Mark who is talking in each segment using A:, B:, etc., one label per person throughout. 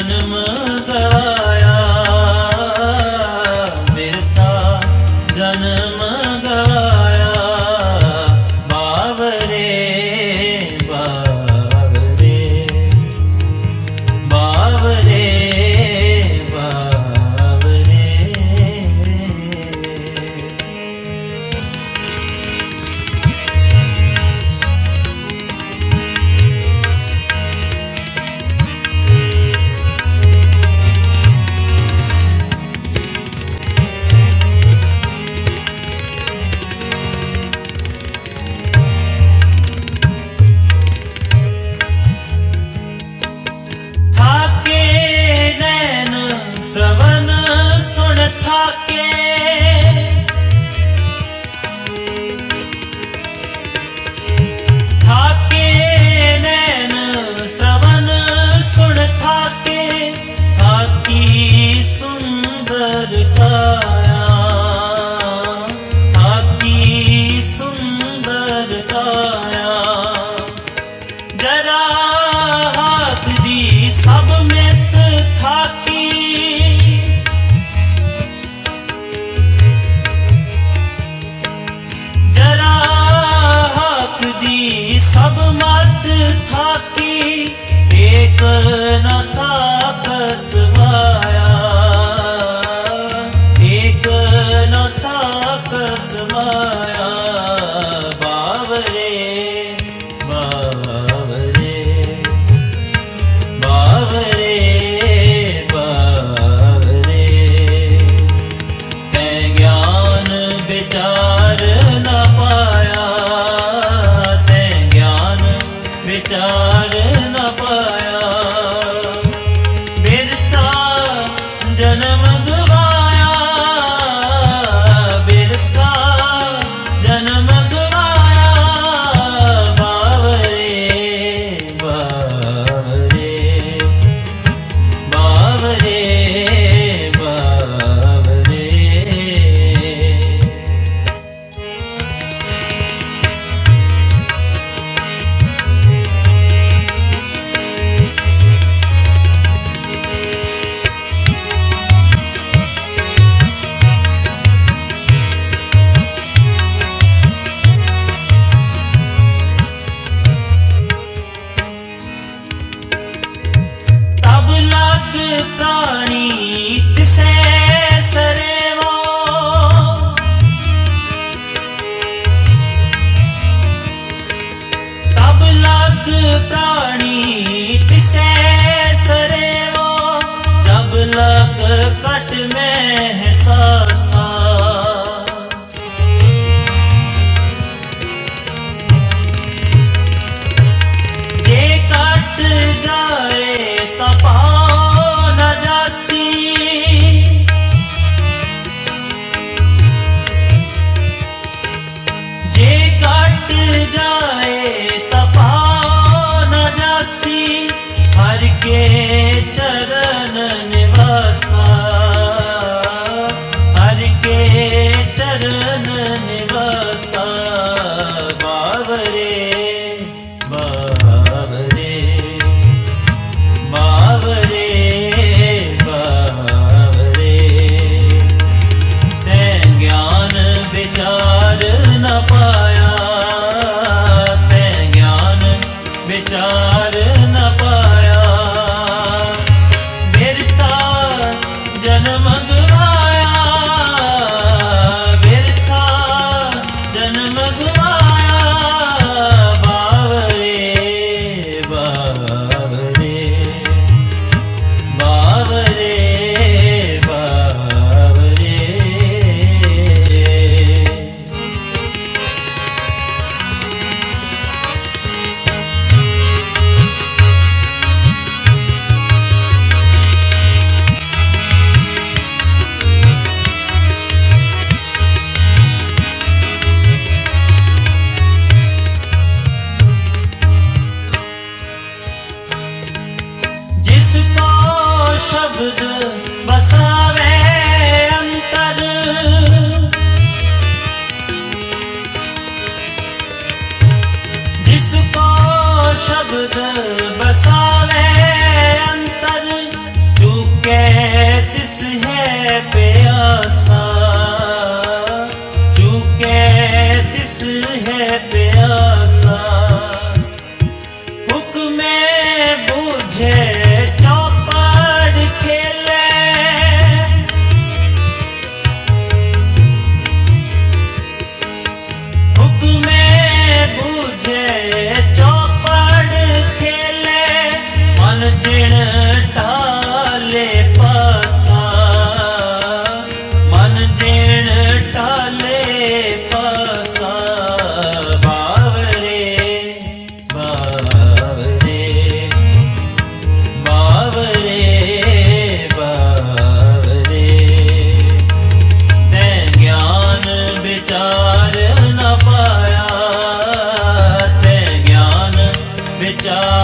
A: canımı ਕੇ। ਥਾਕੇ ਨੈਣ ਸਵਨ ਸੁਣ ਥਾਕੇ ਥਾਕੀ ਸੁੰਦਰਤਾ ജനമ ਜਗ ਪ੍ਰਾਣੀ ਤਿਸੈ ਸਰੇਵੋ ਜਬ ਲਗ ਕਟ ਮੈਂ ਸ਼ਬਦ ਬਸਾਵੇ ਅੰਤਰ। ਜਿਸ ਕੋ ਸ਼ਬਦ ਬਸਾਵੇ done.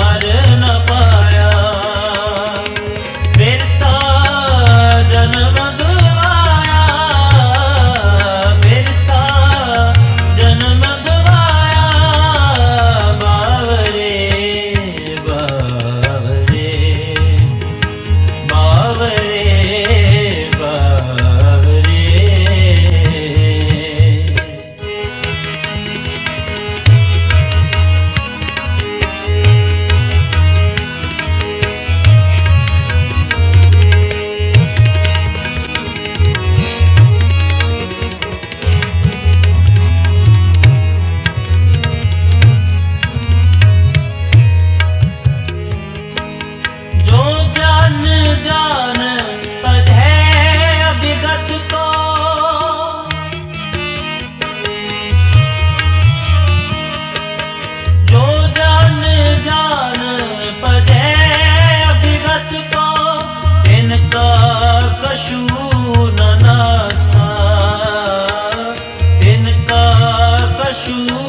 A: shu